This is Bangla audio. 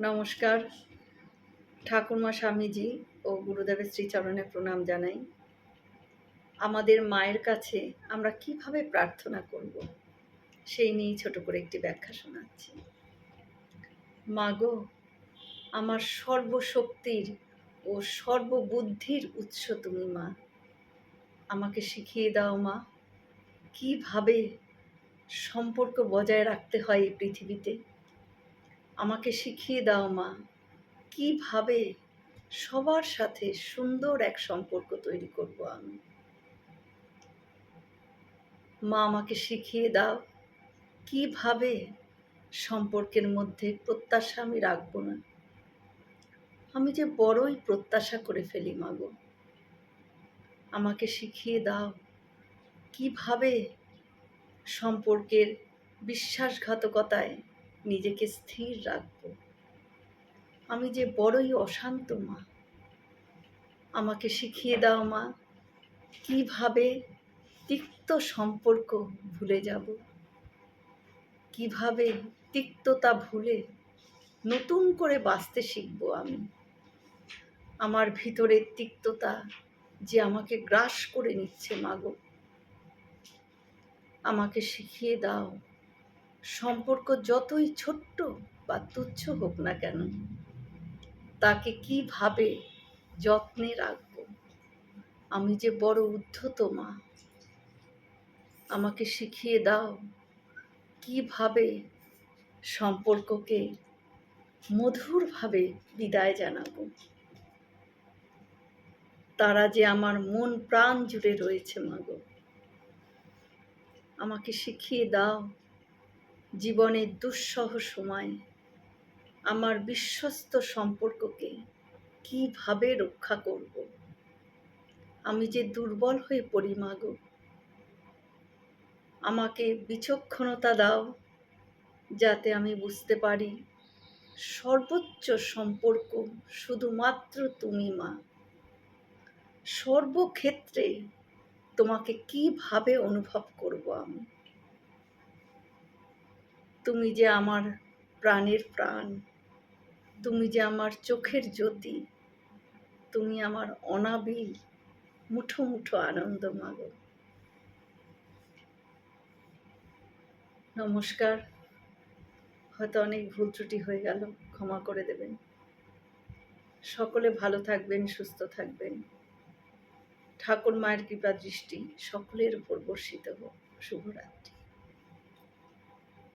নমস্কার। ঠাকুরমা স্বামীজি ও গুরুদেবের শ্রীচরণে প্রণাম জানাই। আমাদের মায়ের কাছে আমরা কীভাবে প্রার্থনা করব? সেই নিয়েই ছোট করে একটি ব্যাখ্যা শোনাচ্ছি। মা গো, আমার সর্বশক্তির ও সর্ববুদ্ধির উৎস তুমি মা। আমাকে শিখিয়ে দাও মা, কীভাবে সম্পর্ক বজায় রাখতে হয় এই পৃথিবীতে? আমাকে শিখিয়ে দাও মা, কীভাবে সবার সাথে সুন্দর এক সম্পর্ক তৈরি করব আমি। মা, আমাকে শিখিয়ে দাও কীভাবে সম্পর্কের মধ্যে প্রত্যাশা আমি রাখব না। আমি যে বড়ই প্রত্যাশা করে ফেলি মাগো আমাকে শিখিয়ে দাও কীভাবে সম্পর্কের বিশ্বাসঘাতকতায় নিজেকে স্থির রাখব। আমি যে বড়ই অশান্ত মা। আমাকে শিখিয়ে দাও মা, কীভাবে তিক্ত সম্পর্ক ভুলে যাব? কীভাবে তিক্ততা ভুলে নতুন করে বাঁচতে শিখব আমি? আমার ভিতরের তিক্ততা যে আমাকে গ্রাস করে নিচ্ছে মাগো আমাকে শিখিয়ে দাও সম্পর্ক যতই ছোট্ট বা তুচ্ছ হোক না কেন, তাকে কীভাবে যত্নে রাখব? আমি যে বড় উদ্ধত মা, আমাকে শিখিয়ে দাও কীভাবে সম্পর্ককে মধুরভাবে বিদায় জানাব। তারা যে আমার মন প্রাণ জুড়ে রয়েছে মাগো আমাকে শিখিয়ে দাও জীবনের দুঃসহ সময়। আমার বিশ্বস্ত সম্পর্ককে কীভাবে রক্ষা করব? আমি যে দুর্বল হয়ে পড়ি মাগো আমাকে বিচক্ষণতা দাও যাতে আমি বুঝতে পারি সর্বোচ্চ সম্পর্ক শুধুমাত্র তুমি, মা। সর্বক্ষেত্রে তোমাকে কীভাবে অনুভব করব আমি? তুমি যে আমার প্রাণের প্রাণ, তুমি যে আমার চোখের জ্যোতি, তুমি আমার অনাবিল, মুঠো মুঠো আনন্দ মাগো। নমস্কার। হয়তো অনেক ভুল ত্রুটি হয়ে গেল, ক্ষমা করে দেবেন। সকলে ভালো থাকবেন, সুস্থ থাকবেন। ঠাকুর মায়ের কৃপা দৃষ্টি সকলের উপর বর্ষিত হোক। শুভরাত্রি।